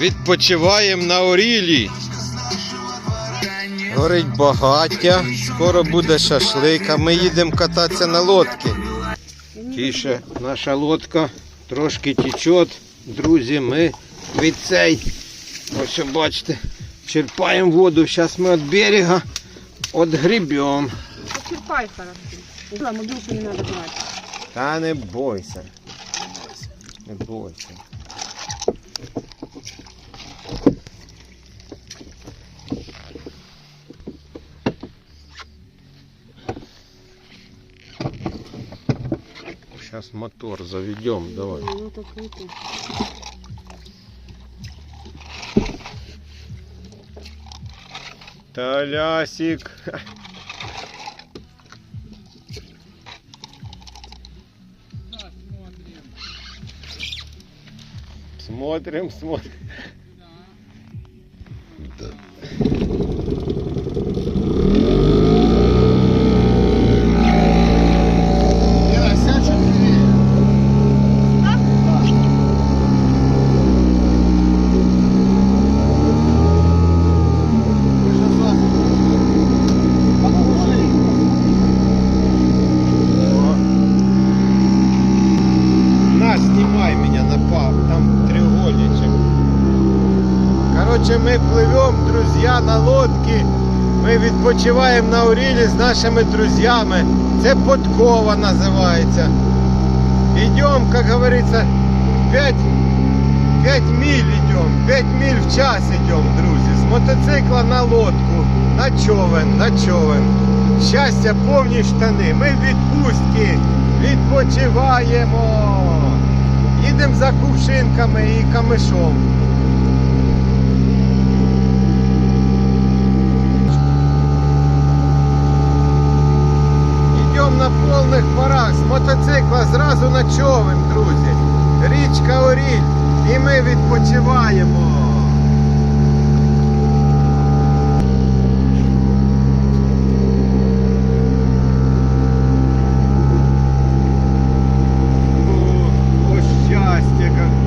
Відпочиваємо на Орілі. Горить багаття, скоро буде шашлик, а ми їдемо кататися на лодці. Тіше, наша лодка трошки тече. Друзі, ми від цей, ось бачите, черпаємо воду. Зараз ми від берега відгрібемо. Почерпай хорошо. Да, мобилку не надо брать. Та не бойся. Не бойся. Сейчас мотор заведем, давай. Ну так. Толясик. Смотрим, смотрим. На, Короче, мы плывем, друзья, на лодке. Ми відпочиваємо на Урілі з нашими друзями. Це подкова називається. Идем, как говорится, 5, 5 миль идем, 5 миль в час идем, друзі. З мотоцикла на лодку, на човен, на човен. Щастя, повні штани. Ми в відпустці відпочиваємо. Їдемо за кувшинками і камишом. перших порах з мотоцикла зразу на човен, друзі. Річка Оріль. І ми відпочиваємо. О, о щастя!